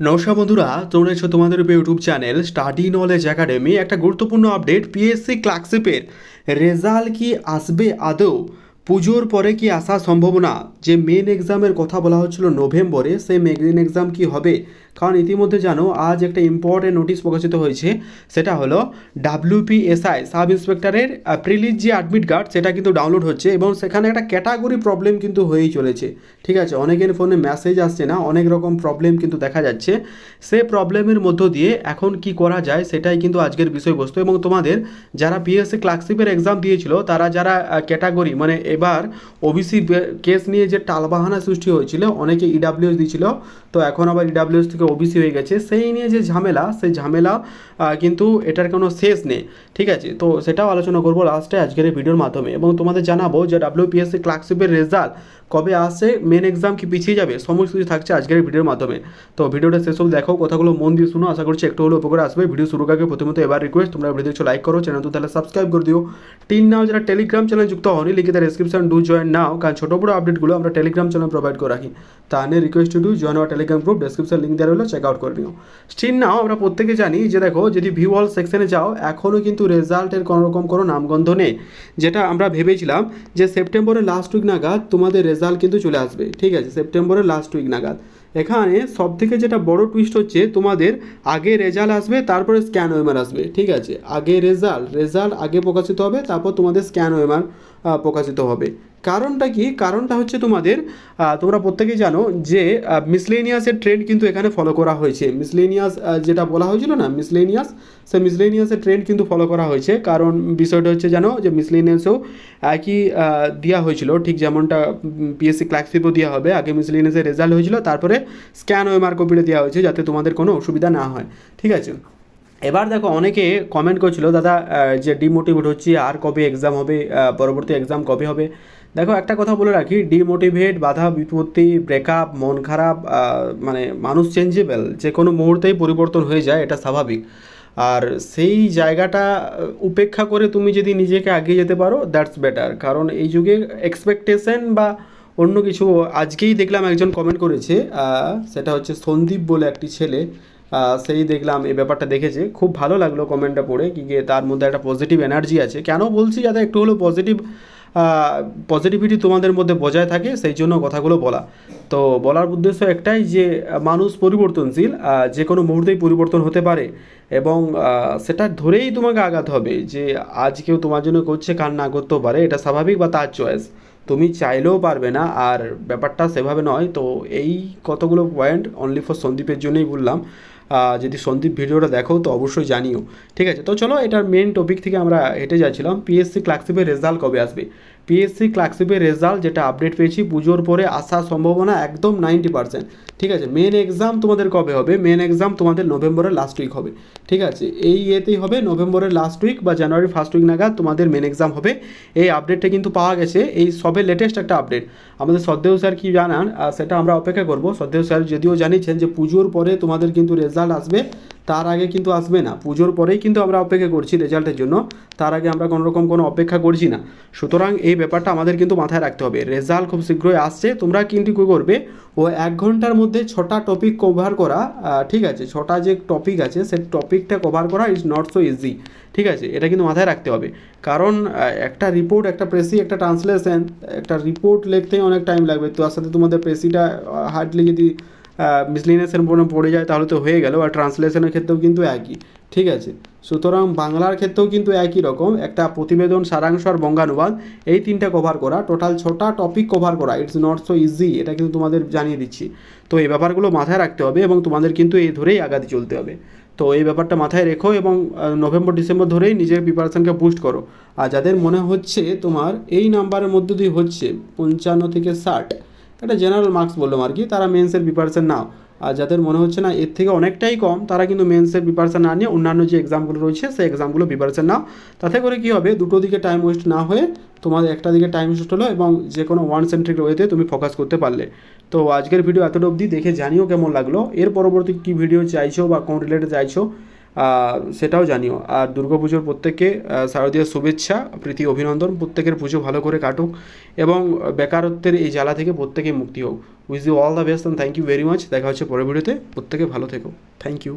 নমস্কার বন্ধুরা, তোমরা এসো তোমাদের YouTube channel study knowledge academy. একটা গুরুত্বপূর্ণ আপডেট পিএসসি ক্লার্কশিপের রেজাল্ট কি আসবে আদৌ? পুজোর পরে কি আসা সম্ভাবনা? যে মেন এক্সামের কথা বলা হচ্ছিল নভেম্বরে, সেই মেন এক্সাম কি হবে? কারণ ইতিমধ্যে জানো, আজ একটা ইম্পর্টেন্ট নোটিশ প্রকাশিত হয়েছে, সেটা হলো ডাব্লিউপিএসআই সাব ইন্সপেক্টরের প্রিলিজ যে অ্যাডমিট কার্ড সেটা কিন্তু ডাউনলোড হচ্ছে এবং সেখানে একটা ক্যাটাগরি প্রবলেম কিন্তু হয়েই চলেছে। ঠিক আছে, অনেকের ফোনে মেসেজ আসছে না, অনেক রকম প্রবলেম কিন্তু দেখা যাচ্ছে। সে প্রবলেমের মধ্য দিয়ে এখন কি করা যায়, সেটাই কিন্তু আজকের বিষয়বস্তু এবং তোমাদের যারা পিএসসি ক্লার্কশিপের এক্সাম দিয়েছিল, তারা যারা ক্যাটাগরি মানে এবার ওবিসি কেস নিয়ে যে টালবাহানা সৃষ্টি হয়েছিল, অনেকে ইডাব্লিউএস দিয়েছিল তো এখন আবার ইডাব্লিউএস থেকে ওবিসি হয়ে গেছে, সেই নিয়ে যে ঝামেলা, সেই ঝামেলা কিন্তু এটার কোনো শেষ নেই, ঠিক আছে? তো সেটাও আলোচনা করব লাস্টে আজকের এই ভিডিওর মাধ্যমে। এবং তোমাদের জানাব যে ডাব্লিউপিএসসি ক্লার্কশিপের রেজাল্ট কবে আসছে মেন এক্সাম কি পিছিয়ে যাবে, সমস্ত কিছু থাকছে আজকের ভিডিওর মাধ্যমে। তো ভিডিওটা অবধি দেখো, কথাগুলো মন দিয়ে শুনো, আশা করছি একটু হলেও উপকার আসবে। ভিডিও শুরু আগে প্রথমত এবার রিকোয়েস্ট তোমরা ভিডিও দেখছ লাইক করো চ্যানেল তো তাহলে সাবস্ক্রাইব করে দিও। টিন নাও যারা টেলিগ্রাম চ্যানেল যুক্ত হনি লিখে তার ডিসক্রিপশন ডু জয়েন নাও কারণ ছোটো বড়ো আপডেটগুলো আমরা টেলিগ্রাম চ্যানেল প্রোভাইড করে রাখি। তা নিয়ে request to do join our telegram group description link দেওয়া রইল চেক আউট করে নিও। স্টিন নাও আমরা প্রত্যেকে জানি যে দেখো, যদি ভিউ অল সেকশনে যাও এখনও কিন্তু রেজাল্টের কোনো রকম কোনো নামগন্ধ নেই। যেটা আমরা ভেবেছিলাম যে সেপ্টেম্বরের লাস্ট উইক নাগাদ তোমাদের রেজাল্ট কিন্তু চলে আসবে। ঠিক আছে সেপ্টেম্বরের লাস্ট উইক নাগাদ। এখানে সব থেকে যেটা বড় টুইস্ট হচ্ছে, তোমাদের আগে রেজাল্ট আসবে, তারপরে স্ক্যান ওয়েমার আসবে। ঠিক আছে, আগে রেজাল্ট রেজাল্ট আগে প্রকাশিত হবে, তারপর তোমাদের স্ক্যান ওয়েমার প্রকাশিত হবে। কারণটা কি? কারণটা হচ্ছে তোমাদের তোমরা প্রত্যেকেই জানো যে মিসলেনিয়াসের ট্রেন্ড কিন্তু এখানে ফলো করা হয়েছে। মিসলেনিয়াস যেটা বলা হয়েছিল না মিসলেনিয়াস সে মিসলেনিয়াসের ট্রেন্ড কিন্তু ফলো করা হয়েছে। কারণ বিষয়টা হচ্ছে জানো যে মিসলেনিয়াসেও একই দেওয়া হয়েছিল। ঠিক যেমনটা পিএসসি ক্লার্কশিপও দেওয়া হবে। আগে মিসলেনিয়াসের রেজাল্ট হয়েছিল, তারপরে স্ক্যান ওয়েমার কপিটা দেওয়া হয়েছে যাতে তোমাদের কোনো অসুবিধা না হয়। ঠিক আছে? এবার দেখো, অনেকে কমেন্ট করছিল, দাদা যে ডিমোটিভেট হচ্ছে, আর কবে এক্সাম হবে? পরবর্তী এক্সাম কবে হবে? দেখো, একটা কথা বলে রাখি ডিমোটিভেট বাধা বিপত্তি ব্রেকআপ মন খারাপ মানে মানুষ চেঞ্জেবল যে কোনো মুহূর্তেই পরিবর্তন হয়ে যায়, এটা স্বাভাবিক। আর সেই জায়গাটা উপেক্ষা করে তুমি যদি নিজেকে এগিয়ে যেতে পারো দ্যাটস বেটার কারণ এই যুগে এক্সপেকটেশন বা অন্য কিছু, আজকেই দেখলাম একজন কমেন্ট করেছে সেটা হচ্ছে সন্দীপ বলে একটি ছেলে সেই দেখলাম এই ব্যাপারটা দেখেছে। খুব ভালো লাগল কমেন্টটা পড়ে, কি তার মধ্যে একটা পজিটিভ এনার্জি আছে। কেন বলছি? যাতে একটু হলেও পজিটিভ পজিটিভিটি তোমাদের মধ্যে বজায় থাকে, সেই জন্য কথাগুলো বলা। তো বলার উদ্দেশ্য একটাই যে, মানুষ পরিবর্তনশীল যে কোনো মুহূর্তেই পরিবর্তন হতে পারে এবং সেটা ধরেই তোমাকে আগাতে হবে যে, আজ কেউ তোমার জন্য করছে কার না করতেও পারে, এটা স্বাভাবিক বা তার চয়েস তুমি চাইলেও পারবে না, আর ব্যাপারটা সেভাবে নয়। তো এই কতগুলো পয়েন্ট অনলি ফর সন্দীপের জন্যই বললাম। যদি সন্দীপ ভিডিওটা দেখো, তো অবশ্যই জানিও। ঠিক আছে? তো চলো, এটার মেন টপিক থেকে আমরা হেঁটে যাচ্ছিলাম। পিএসসি ক্লার্কশিপের রেজাল্ট কবে আসবে? পিএসসি ক্লার্কশিপের রেজাল্ট যেটা আপডেট পেয়েছি, পুজোর পরে আসার সম্ভাবনা একদম নাইনটি পার্সেন্ট ঠিক আছে? মেন এক্সাম তোমাদের কবে হবে? মেন এক্সাম তোমাদের নভেম্বরের লাস্ট উইক হবে। ঠিক আছে? এই ইয়েতেই হবে, নভেম্বরের লাস্ট উইক বা জানুয়ারি ফার্স্ট উইক নাগাদ তোমাদের মেন এক্সাম হবে। এই আপডেটটা কিন্তু পাওয়া গেছে। এই সবে লেটেস্ট একটা আপডেট আমাদের সদ্দেহ স্যার কি জানান? সেটা আমরা অপেক্ষা করব। সদ্দেহ স্যার যদিও জানিয়েছেন যে পুজোর পরে তোমাদের কিন্তু রেজাল্ট আসবে, তার আগে কিন্তু আসবে না। পুজোর পরেই কিন্তু আমরা অপেক্ষা করছি রেজাল্টের জন্য। তার আগে আমরা কোনো রকম কোনো অপেক্ষা করছি না। সুতরাং এই ব্যাপারটা আমাদের কিন্তু মাথায় রাখতে হবে। রেজাল্ট খুব শীঘ্রই আসছে। তোমরা কিন্তু কী করবে, ও এক ঘণ্টার মধ্যে ছটা টপিক কভার করা ঠিক আছে, ছটা যে টপিক আছে, সেই টপিকটা কভার করা ইজ নট সো ইজি ঠিক আছে? এটা কিন্তু মাথায় রাখতে হবে। কারণ একটা রিপোর্ট একটা প্রেসি একটা ট্রান্সলেশন একটা রিপোর্ট লিখতেই অনেক টাইম লাগবে। তার সাথে তোমাদের প্রেসিটা হার্ডলি যদি মিসলিনেসের মনে পড়ে যায়, তাহলে তো হয়ে গেল। আর ট্রান্সলেশনের ক্ষেত্রেও কিন্তু একই। ঠিক আছে? সুতরাং বাংলার ক্ষেত্রেও কিন্তু একই রকম। একটা প্রতিবেদন, সারাংশ আর বঙ্গানুবাদ, এই তিনটা কভার করা। টোটাল ছটা টপিক কভার করা। ইটস নট সো ইজি এটা কিন্তু তোমাদের জানিয়ে দিচ্ছি। তো এই ব্যাপারগুলো মাথায় রাখতে হবে এবং তোমাদের কিন্তু এই ধরেই আগাতে চলতে হবে। তো এই ব্যাপারটা মাথায় রেখো এবং নভেম্বর ডিসেম্বর ধরেই নিজের প্রিপারেশনকে বুস্ট করো। আর যাদের মনে হচ্ছে তোমার এই নাম্বারের মধ্যে দিয়ে হচ্ছে পঞ্চান্ন থেকে ষাট একটা জেনারেল মার্কস বললাম আর কি, তারা মেন্সের প্রিপারেশন নাও। আর যাদের মনে হচ্ছে না এর থেকে অনেকটাই কম, তারা কিন্তু মেন্সের প্রিপারেশন না নিয়ে অন্যান্য যে এক্সামগুলো রয়েছে, সেই এক্সামগুলো প্রিপারেশন নাও। তাতে করে কী হবে, দুটো দিকে টাইম ওয়েস্ট না হয়ে তোমাদের একটা দিকে টাইম ওয়েস্ট হলো এবং যে কোনো ওয়ান সেন্ট্রিক ওয়েতে তুমি ফোকাস করতে পারলে। তো আজকের ভিডিও এতটা অবধি, দেখে জানিও কেমন লাগল। এর পরবর্তী কী ভিডিও চাইছো বা কোন রিলেটেড চাইছো সেটাও জানিও। আর দুর্গাপুজোর প্রত্যেককে আহ, শারদীয় শুভেচ্ছা প্রীতি অভিনন্দন প্রত্যেকের পুজো ভালো করে কাটুক এবং বেকারত্বের এই জ্বালা থেকে প্রত্যেকে মুক্তি হোক। With you all the best and thank you very much দেখা হচ্ছে পরের ভিডিওতে। প্রত্যেকে ভালো থেকো। Thank you